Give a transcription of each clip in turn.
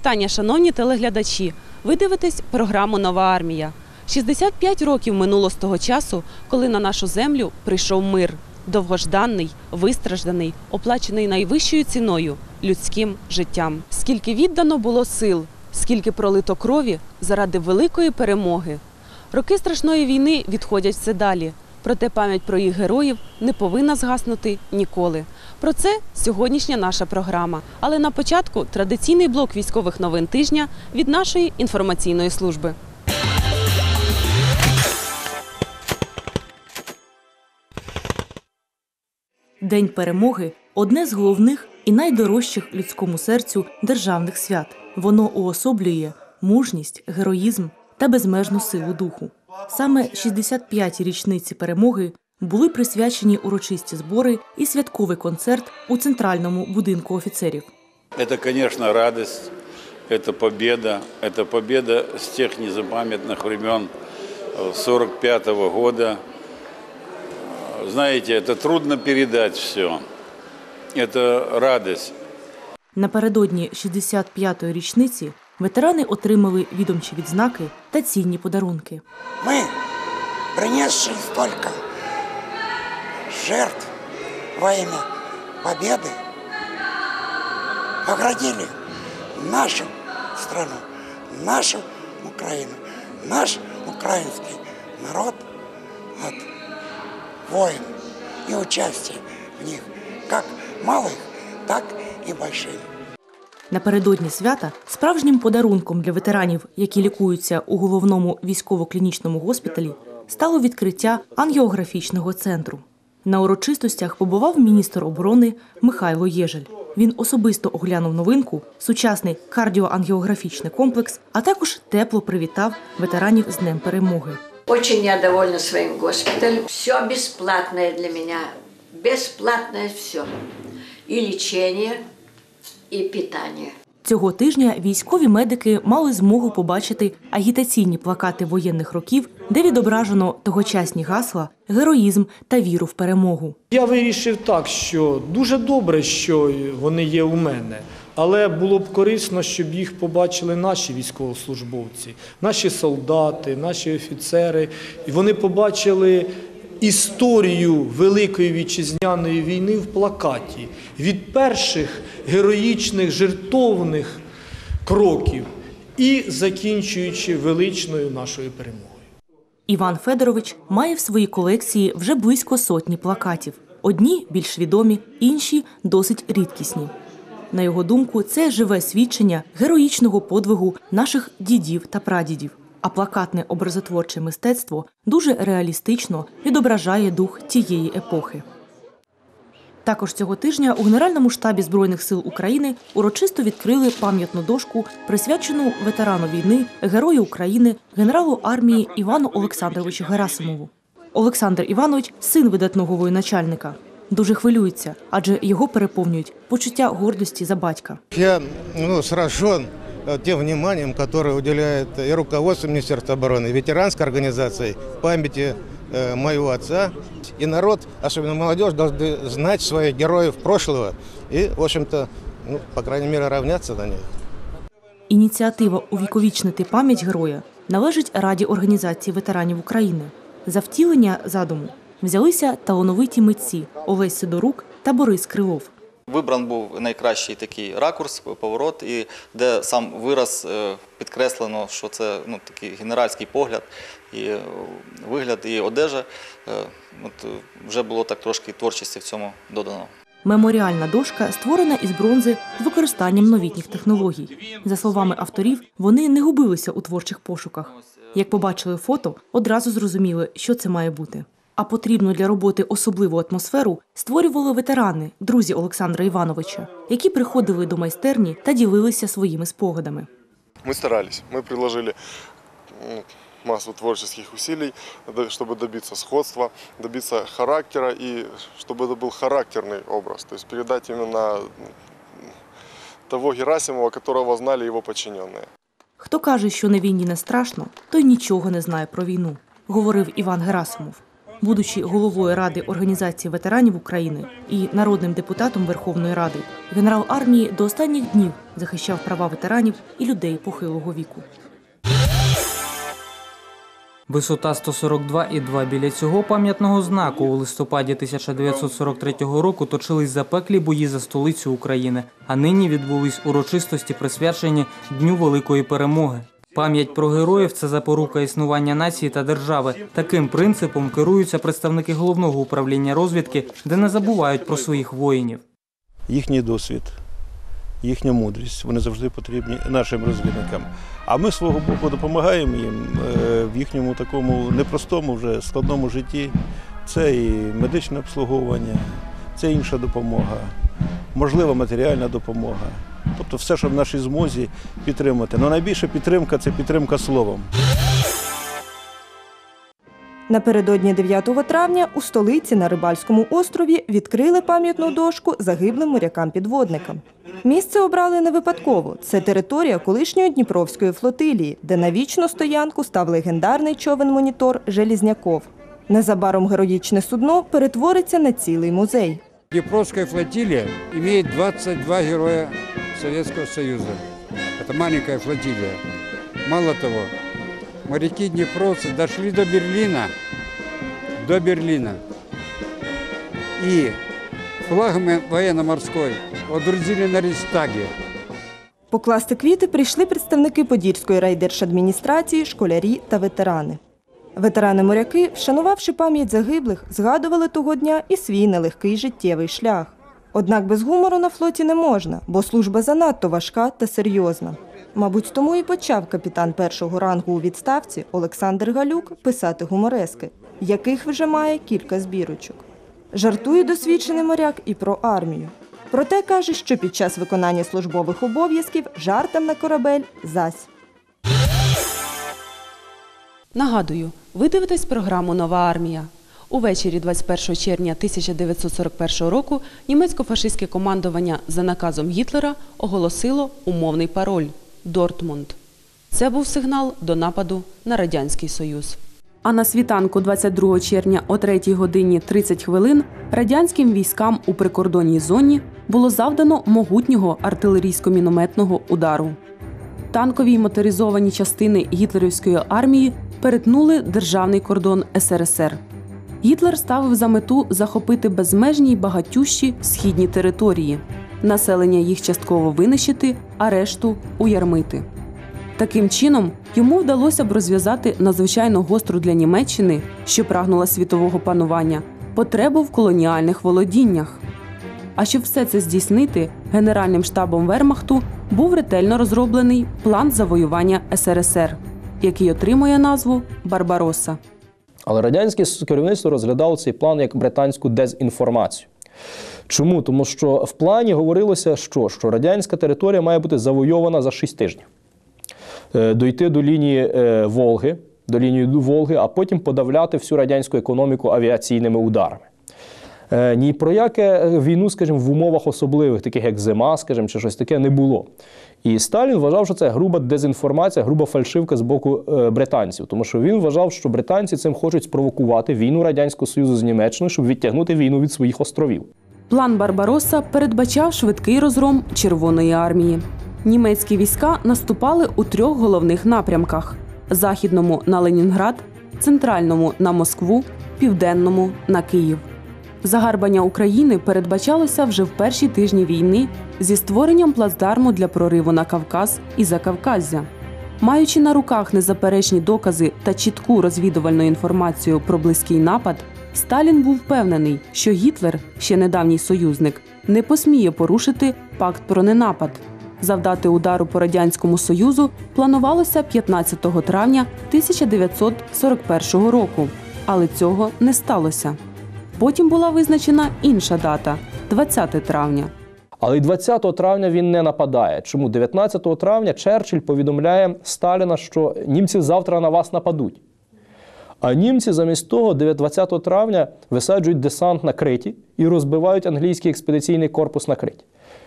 Вітання, шановні телеглядачі. Ви дивитесь програму Нова армія. 65 років минуло з того часу, коли на нашу землю прийшов мир. Довгожданий, вистражданий, оплачений найвищою ціною людським життям. Скільки віддано було сил, скільки пролито крові заради великої перемоги. Роки страшної війни відходять все далі. Проте пам'ять про їх героїв не повинна згаснути ніколи. Про це сьогоднішня наша програма. Але на початку традиційний блок військових новин тижня від нашої інформаційної служби. День перемоги одне з головних і найдорожчих людському серцю державних свят. Воно уособлює мужність, героїзм та безмежну силу духу. Саме 65-ті річниці перемоги були присвячені урочисті збори і святковий концерт у центральному будинку офіцерів. Это, конечно, радость, это победа. Это победа с тех незапамятных времен 45 года. Знаете, это трудно передать все. Это радость. Напередодні 65-ї річниці ветерани отримали відомчі відзнаки та цінні подарунки. Мы, принесшие столько жертв во имя победы, оградили нашу страну, нашу Украину, наш украинский народ от войн и участия в них, как малых, так и больших. Напередодні свята справжнім подарунком для ветеранів, які лікуються у головному військово-клінічному госпіталі, стало відкриття ангіографічного центру. На урочистостях побував міністр оборони Михайло Єжель. Він особисто оглянув новинку, сучасний кардіоангіографічний комплекс, а також тепло привітав ветеранів з Днем Перемоги. Очень я довольна своим госпиталем. Все бесплатное для меня. Бесплатное все. И лечение, и питание. Цього тижня військові медики мали змогу побачити агітаційні плакати воєнних років, де відображено тогочасні гасла, героїзм та віру в перемогу. Я вирішив так, що дуже добре, що вони є у мене, але було б корисно, щоб їх побачили наші військовослужбовці, наші солдати, наші офіцери. І вони побачили історію Великої вітчизняної війни в плакаті від перших героїчних жертовних кроків і закінчуючи величною нашою перемогою. Іван Федорович має в своїй колекції вже близько сотні плакатів. Одні більш відомі, інші досить рідкісні. На його думку, це живе свідчення героїчного подвигу наших дідів та прадідів. А плакатне образотворче мистецтво дуже реалістично відображає дух тієї епохи. Також цього тижня у Генеральному штабі Збройних сил України урочисто відкрили пам'ятну дошку, присвячену ветерану війни, герою України, генералу армії Івану Олександровичу Герасимову. Олександр Іванович син видатного воєначальника. Дуже хвилюється, адже його переповнюють почуття гордості за батька. Я ну, сражен тем вниманием, которое уделяет и руководство Министерства обороны, и ветеранской организации памяти э, моего отца. И народ, особенно молодежь, должны знать своих героев прошлого и, в общем-то, ну, по крайней мере, равняться на них. Ініціатива увіковічнити пам'ять героя належить Раді організації ветеранів України. За втілення задуму взялися талановиті митці Олесь Сидорук та Борис Крилов. Вибран був найкращий такий ракурс, поворот, і де сам вираз е, підкреслено, що це ну, такий генеральський погляд і е, вигляд, і одежа. Е, От вже було так трошки творчості в цьому додано. Меморіальна дошка створена із бронзи з використанням новітніх технологій. За словами авторів, вони не губилися у творчих пошуках. Як побачили фото, одразу зрозуміли, що це має бути А потрібну для роботи особливу атмосферу створювали ветерани, друзі Олександра Івановича, які приходили до майстерні та ділилися своїми спогадами. Мы старались, мы приложили м, массу творческих усилий, да- чтобы добиться сходства, добиться характера и чтобы это был характерный образ, то есть передать именно м, того Герасимова, которого знали его подчиненные. Хто каже, що на війні не страшно, той нічого не знає про війну, говорив Іван Герасимов. Будучи головою Ради організації ветеранів України і народним депутатом Верховної Ради, генерал армії до останніх днів захищав права ветеранів і людей похилого віку. Висота 142,2 біля цього пам'ятного знаку у листопаді 1943 року точились запеклі бої за столицю України, а нині відбулись урочистості, присвячені Дню Великої Перемоги. Пам'ять про героїв це запорука існування нації та держави. Таким принципом керуються представники головного управління розвідки, де не забувають про своїх воїнів. їхній досвід, їхня мудрість. Вони завжди потрібні нашим розвідникам. А ми свого боку допомагаємо їм е, в їхньому такому непростому вже складному житті. Це і медичне обслуговування, це інша допомога, можлива матеріальна допомога. Тобто все, що в нашій змозі підтримати. Але найбільша підтримка це підтримка словом. Напередодні 9 травня у столиці на Рибальському острові відкрили пам'ятну дошку загиблим морякам-підводникам. Місце обрали не випадково. Це територія колишньої Дніпровської флотилії, де на вічну стоянку став легендарний човен-монітор Желізняков. Незабаром героїчне судно перетвориться на цілий музей. Днепровская флотилия имеет 22 героя Советского Союза. Это маленькая флотилия. Мало того, моряки-днепровцы дошли до Берлина, до Берлина. И флагман военно-морской водрузили на Рейхстаге. Покласти квіти прийшли представники Подільської райдержадміністрації, школярі та ветерани. Ветерани-моряки, вшанувавши пам'ять загиблих, згадували того дня і свій нелегкий життєвий шлях. Однак без гумору на флоті не можна, бо служба занадто важка та серйозна. Мабуть, тому і почав капітан першого рангу у відставці Олександр Галюк писати гуморески, яких вже має кілька збірочок. Жартує досвідчений моряк і про армію. Проте каже, що під час виконання службових обов'язків жартам на корабель зась. Нагадую, ви дивитесь програму Нова армія. Увечері 21 червня 1941 року німецько-фашистське командування за наказом Гітлера оголосило умовний пароль Дортмунд. Це був сигнал до нападу на Радянський Союз. А на світанку 22 червня о 3 годині 30 хвилин радянським військам у прикордонній зоні було завдано могутнього артилерійсько-мінометного удару. Танкові й моторизовані частини гітлерівської армії перетнули державний кордон СРСР. Гітлер ставив за мету захопити безмежні й багатющі східні території, населення їх частково винищити, а решту уярмити. Таким чином, йому вдалося б розв'язати надзвичайно гостру для Німеччини, що прагнула світового панування, потребу в колоніальних володіннях. А щоб все це здійснити, Генеральним штабом Вермахту був ретельно розроблений план завоювання СРСР, який отримує назву Барбароса. Але радянське керівництво розглядало цей план як британську дезінформацію. Чому? Тому що в плані говорилося, що, що радянська територія має бути завойована за 6 тижнів. Е, Дойти до лінії е, Волги, до лінії Волги, а потім подавляти всю радянську економіку авіаційними ударами. Е, Ні про яке війну, скажімо, в умовах особливих, таких як зима, скажімо, чи щось таке, не було. І Сталін вважав, що це груба дезінформація, груба фальшивка з боку е, британців, тому що він вважав, що британці цим хочуть спровокувати війну Радянського Союзу з Німеччиною, щоб відтягнути війну від своїх островів. План Барбароса передбачав швидкий розгром Червоної армії. Німецькі війська наступали у трьох головних напрямках: західному на Ленінград, центральному на Москву, південному на Київ. Загарбання України передбачалося вже в перші тижні війни зі створенням плацдарму для прориву на Кавказ і Закавказзя. Маючи на руках незаперечні докази та чітку розвідувальну інформацію про близький напад, Сталін був впевнений, що Гітлер, ще недавній союзник, не посміє порушити пакт про ненапад. Завдати удару по радянському союзу планувалося 15 травня 1941 року, але цього не сталося. Потім була визначена інша дата 20 травня. Але й 20 травня він не нападає. Чому 19 травня Черчилль повідомляє Сталіна, що німці завтра на вас нападуть. А німці замість того 20 травня висаджують десант на Криті і розбивають англійський експедиційний корпус на Криті.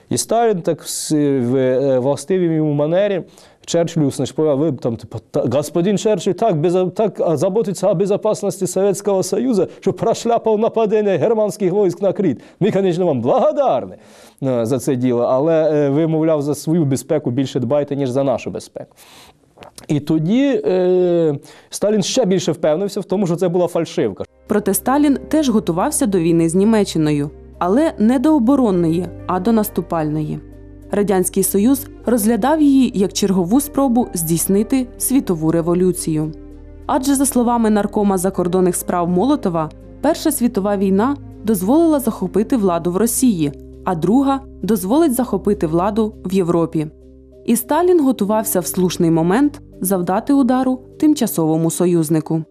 І Сталін так в властивій йому манері Черчиллю сначала вы там типа, господин Черчилль так, безо- так заботится о безопасности Советского Союза, что прошляпал нападение германских войск на Крит. Ми, конечно, вам благодарні за це діло, але ви, мовляв, за свою безпеку більше дбаєте, ніж за нашу безпеку. І тоді е, Сталін ще більше впевнився в тому, що це була фальшивка. Проте Сталін теж готувався до війни з Німеччиною, але не до оборонної, а до наступальної. Радянський Союз розглядав її як чергову спробу здійснити світову революцію. Адже, за словами наркома закордонних справ Молотова, Перша світова війна дозволила захопити владу в Росії, а друга дозволить захопити владу в Європі. І Сталін готувався в слушний момент завдати удару тимчасовому союзнику.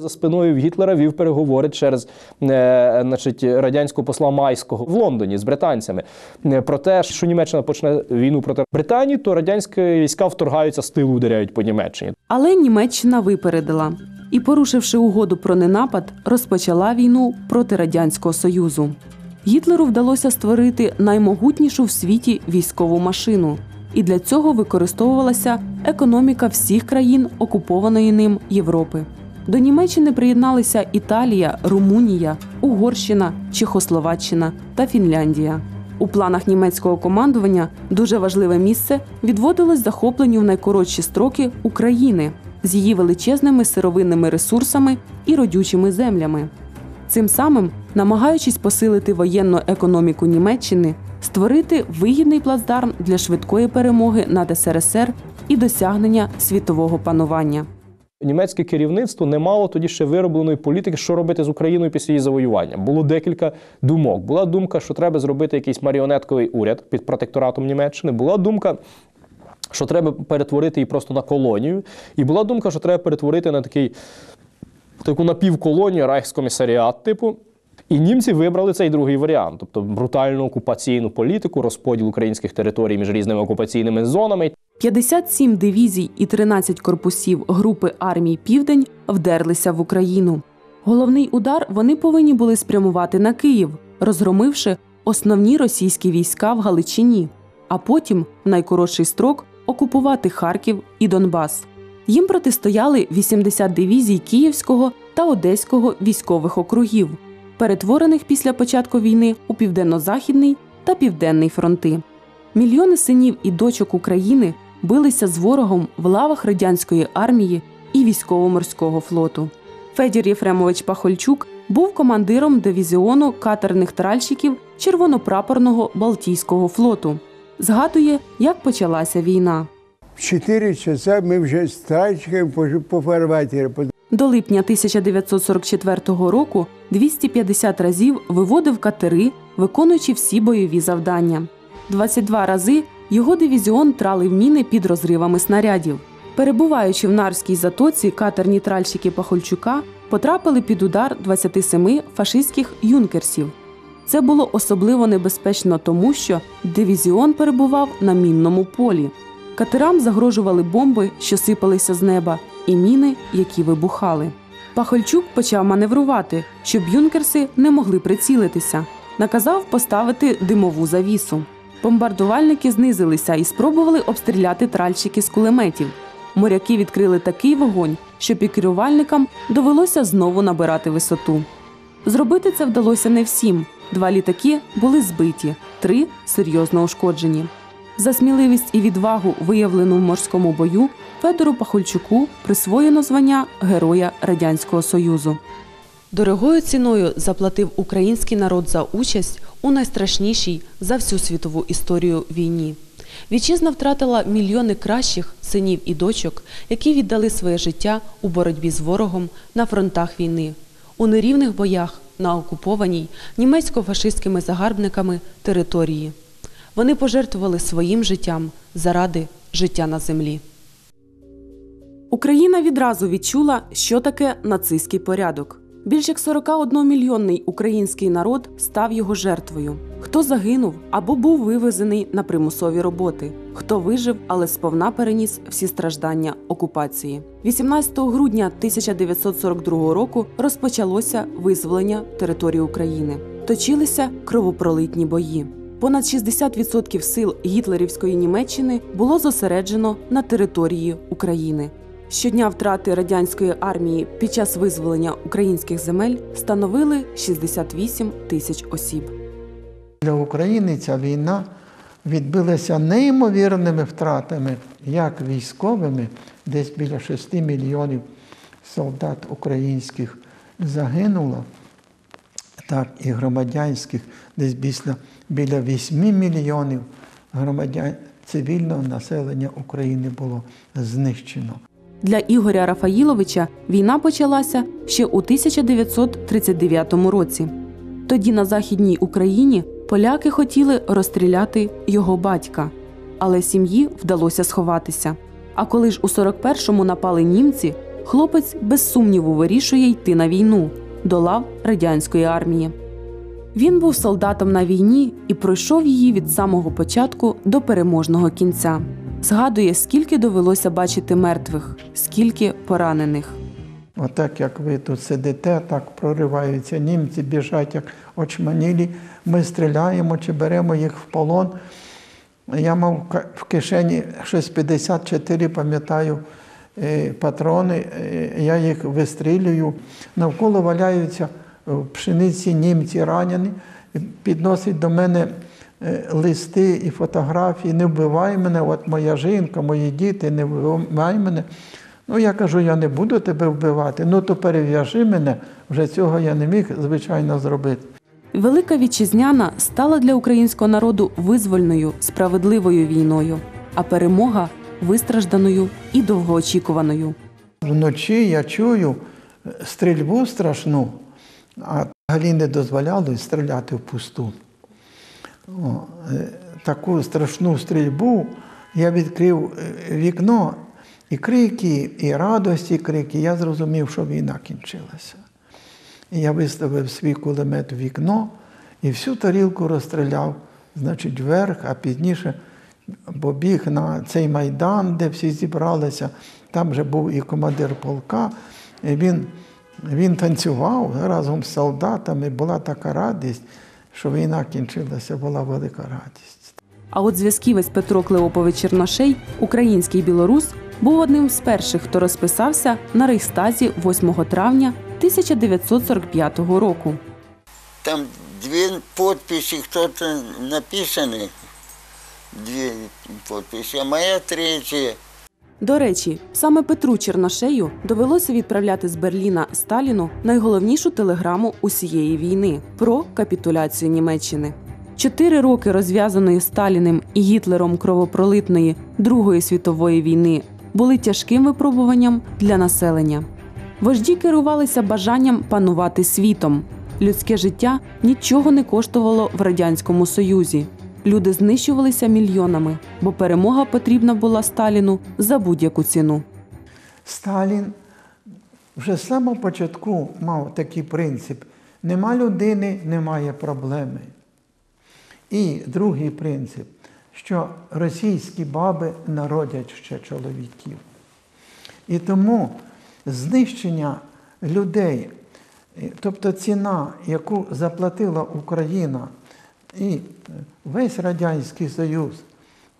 За спиною Гітлера вів переговори через е, значить, радянського посла Майського в Лондоні з британцями е, про те, що Німеччина почне війну проти Британії, то радянські війська вторгаються з тилу, ударяють по Німеччині. Але Німеччина випередила і, порушивши угоду про ненапад, розпочала війну проти Радянського Союзу. Гітлеру вдалося створити наймогутнішу в світі військову машину, і для цього використовувалася економіка всіх країн окупованої ним Європи. До Німеччини приєдналися Італія, Румунія, Угорщина, Чехословаччина та Фінляндія. У планах німецького командування дуже важливе місце відводилось захопленню в найкоротші строки України з її величезними сировинними ресурсами і родючими землями. Цим самим, намагаючись посилити воєнну економіку Німеччини, створити вигідний плацдарм для швидкої перемоги над СРСР і досягнення світового панування. Німецьке керівництво не мало тоді ще виробленої політики, що робити з Україною після її завоювання. Було декілька думок. Була думка, що треба зробити якийсь маріонетковий уряд під протекторатом Німеччини. Була думка. Що треба перетворити її просто на колонію, і була думка, що треба перетворити на такий таку напівколонію райхскомісаріат, типу. І німці вибрали цей другий варіант, тобто брутальну окупаційну політику, розподіл українських територій між різними окупаційними зонами. 57 дивізій і 13 корпусів групи армій Південь вдерлися в Україну. Головний удар вони повинні були спрямувати на Київ, розгромивши основні російські війська в Галичині, а потім, в найкоротший строк, окупувати Харків і Донбас. Їм протистояли 80 дивізій Київського та Одеського військових округів, перетворених після початку війни у південно-західний та південний фронти. Мільйони синів і дочок України билися з ворогом в лавах радянської армії і військово-морського флоту. Федір Єфремович Пахольчук був командиром дивізіону катерних тральщиків червонопрапорного Балтійського флоту. Згадує, як почалася війна. В 4 часа ми вже з тральщиками по, по фарватері. До липня 1944 року 250 разів виводив катери, виконуючи всі бойові завдання. 22 рази його дивізіон тралив міни під розривами снарядів. Перебуваючи в Нарській затоці, катерні тральщики Пахольчука потрапили під удар 27 фашистських юнкерсів. Це було особливо небезпечно, тому що дивізіон перебував на мінному полі. Катерам загрожували бомби, що сипалися з неба, і міни, які вибухали. Пахольчук почав маневрувати, щоб юнкерси не могли прицілитися. Наказав поставити димову завісу. Бомбардувальники знизилися і спробували обстріляти тральщики з кулеметів. Моряки відкрили такий вогонь, що пікерувальникам довелося знову набирати висоту. Зробити це вдалося не всім. Два літаки були збиті, три серйозно ушкоджені. За сміливість і відвагу, виявлену в морському бою, Федору Пахольчуку присвоєно звання Героя Радянського Союзу. Дорогою ціною заплатив український народ за участь у найстрашнішій за всю світову історію війні. Вітчизна втратила мільйони кращих синів і дочок, які віддали своє життя у боротьбі з ворогом на фронтах війни, у нерівних боях на окупованій німецько-фашистськими загарбниками території. Вони пожертвували своїм життям заради життя на землі. Україна відразу відчула, що таке нацистський порядок. Більш як 41-мільйонний український народ став його жертвою. Хто загинув або був вивезений на примусові роботи, хто вижив, але сповна переніс всі страждання окупації. 18 грудня 1942 року розпочалося визволення території України. Точилися кровопролитні бої. понад 60% сил гітлерівської Німеччини було зосереджено на території України. Щодня втрати радянської армії під час визволення українських земель становили 68 тисяч осіб. Для України ця війна відбилася неймовірними втратами, як військовими, десь біля 6 мільйонів солдат українських загинуло, так і громадянських, десь біля, біля 8 мільйонів громадян цивільного населення України було знищено. Для Ігоря Рафаїловича війна почалася ще у 1939 році. Тоді на Західній Україні поляки хотіли розстріляти його батька, але сім'ї вдалося сховатися. А коли ж у 41-му напали німці, хлопець без сумніву вирішує йти на війну до лав радянської армії. Він був солдатом на війні і пройшов її від самого початку до переможного кінця. Згадує, скільки довелося бачити мертвих, скільки поранених. Отак, як ви тут сидите, так прориваються німці, біжать як очманілі. Ми стріляємо чи беремо їх в полон. Я мав в кишені щось 54, пам'ятаю, е, патрони. Е, Я їх вистрілюю. Навколо валяються в пшениці німці ранені, підносять до мене е, листи і фотографії. Не вбивай мене, от моя жінка, мої діти, не вбивай мене. Ну, я кажу, я не буду тебе вбивати. Ну то перев'яжи мене. Вже цього я не міг, звичайно, зробити. Велика вітчизняна стала для українського народу визвольною, справедливою війною, а перемога вистражданою і довгоочікуваною. Вночі я чую стрільбу страшну, а взагалі не дозволяли стріляти в пусту. Е, таку страшну стрільбу я відкрив е, вікно, і крики, і радості, крики. Я зрозумів, що війна кінчилася. Я виставив свій кулемет в вікно і всю тарілку розстріляв, значить, вверх, а пізніше побіг на цей майдан, де всі зібралися. Там вже був і командир полка. І він, він танцював разом з солдатами. Була така радість, що війна кінчилася, була велика радість. А от зв'язківець Петро Клеопович Черношей, український білорус, був одним з перших, хто розписався на Рейхстазі 8 травня 1945 року. Там две подписи кто-то написаны, две подписи, а моя третья. До речі, саме Петру Черношею довелося відправляти з Берліна Сталіну найголовнішу телеграму усієї війни про капітуляцію Німеччини. Чотири роки розв'язаної Сталіним і Гітлером кровопролитної Другої світової війни були тяжким випробуванням для населення. Вожді керувалися бажанням панувати світом. Людське життя нічого не коштувало в радянському союзі. Люди знищувалися мільйонами, бо перемога потрібна була Сталіну за будь-яку ціну. Сталін вже з самого початку мав такий принцип: нема людини, немає проблеми. І другий принцип, що російські баби народять ще чоловіків. І тому знищення людей, тобто ціна, яку заплатила Україна і весь Радянський Союз,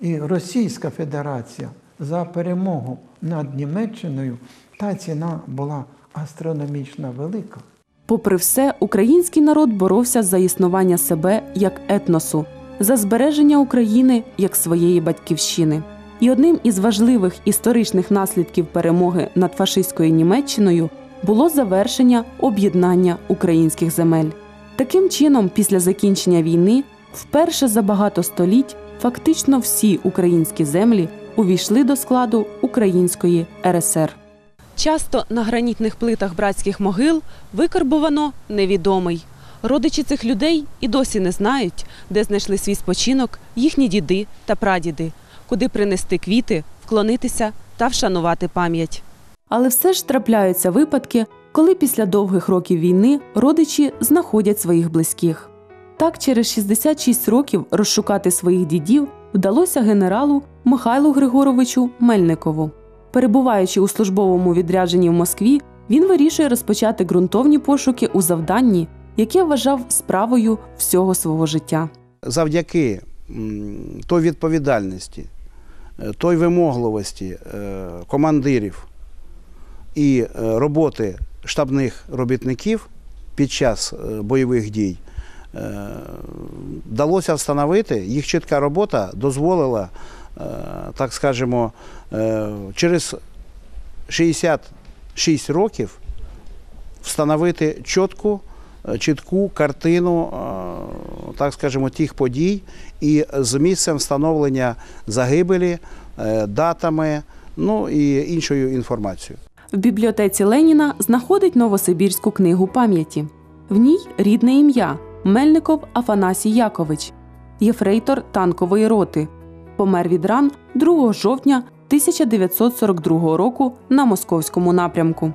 і Російська Федерація за перемогу над Німеччиною, та ціна була астрономічно велика. Попри все, український народ боровся за існування себе як етносу, за збереження України як своєї батьківщини. І одним із важливих історичних наслідків перемоги над фашистською Німеччиною було завершення об'єднання українських земель. Таким чином, після закінчення війни, вперше за багато століть фактично всі українські землі увійшли до складу Української РСР. Часто на гранітних плитах братських могил викарбовано невідомий. Родичі цих людей і досі не знають, де знайшли свій спочинок їхні діди та прадіди, куди принести квіти, вклонитися та вшанувати пам'ять. Але все ж трапляються випадки, коли після довгих років війни родичі знаходять своїх близьких. Так, через 66 років розшукати своїх дідів вдалося генералу Михайлу Григоровичу Мельникову. Перебуваючи у службовому відрядженні в Москві, він вирішує розпочати ґрунтовні пошуки у завданні, яке вважав справою всього свого життя. завдяки той відповідальності, е, той вимогливості е, командирів і е, роботи штабних робітників під час е, бойових дій е, вдалося встановити, їх чітка робота дозволила, е, так скажемо, через 66 років встановити чітку, чітку картину, так скажемо, тих подій і з місцем встановлення загибелі, датами, ну і іншою інформацією. В бібліотеці Леніна знаходить Новосибірську книгу пам'яті. В ній рідне ім'я Мельников Афанасій Якович, єфрейтор танкової роти. Помер від ран 2 жовтня 1942 року на московському напрямку.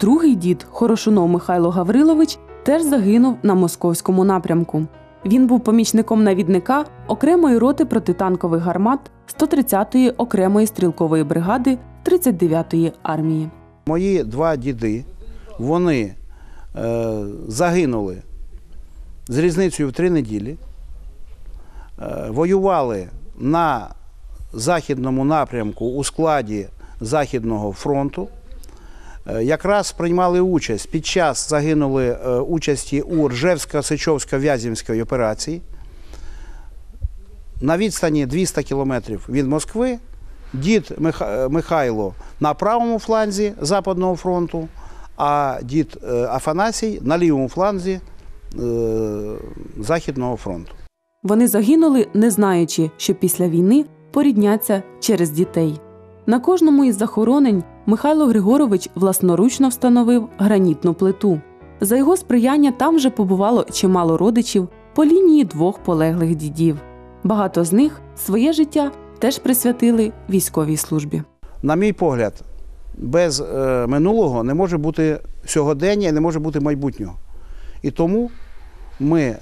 Другий дід Хорошунов Михайло Гаврилович теж загинув на московському напрямку. Він був помічником навідника окремої роти протитанкових гармат 130-ї окремої стрілкової бригади 39-ї армії. Мої два діди, вони е, загинули з різницею в три неділі, е, воювали на західному напрямку у складі Західного фронту. Е, Якраз приймали участь під час загинули е, участі у Ржевсько-Сичовсько-Вязівській операції. На відстані 200 кілометрів від Москви дід Михайло на правому фланзі Западного фронту, а дід е, Афанасій на лівому фланзі е, Західного фронту. Вони загинули, не знаючи, що після війни порідняться через дітей. На кожному із захоронень Михайло Григорович власноручно встановив гранітну плиту. За його сприяння там вже побувало чимало родичів по лінії двох полеглих дідів. Багато з них своє життя теж присвятили військовій службі. На мій погляд, без е, минулого не може бути сьогодення і не може бути майбутнього. І тому ми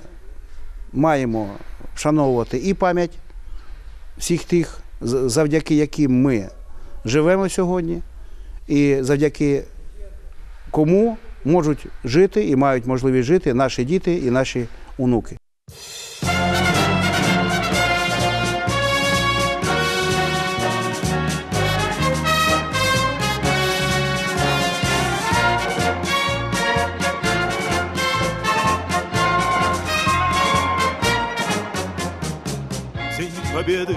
маємо вшановувати і пам'ять всіх тих, завдяки яким ми живемо сьогодні, і завдяки кому можуть жити і мають можливість жити наші діти і наші онуки. Победы,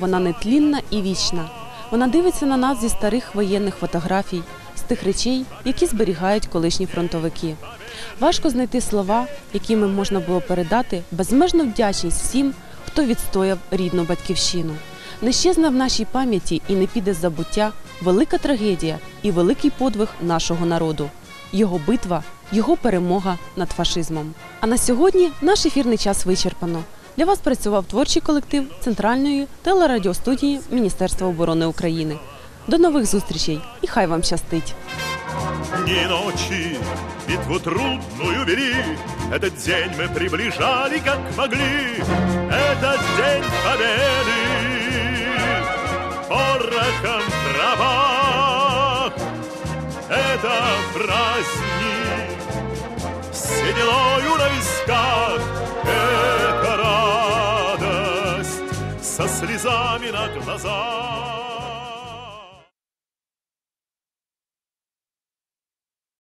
вона нетлінна і вічна. Вона дивиться на нас зі старих воєнних фотографій, з тих речей, які зберігають колишні фронтовики. Важко знайти слова, якими можна було передати безмежну вдячність всім, хто відстояв рідну батьківщину. Не щезне в нашій пам'яті і не піде забуття велика трагедія і великий подвиг нашого народу. Його битва, його перемога над фашизмом. А на сьогодні наш ефірний час вичерпано. Для вас працював творчий колектив Центральної телерадіостудії Міністерства оборони України. До нових зустрічей і хай вам щастить! Дни и ночи битву трудную вели, Этот день мы приближали, как могли. Этот день победы порохом в травах. Это праздник с сединою на висках. Это радость со слезами на глазах.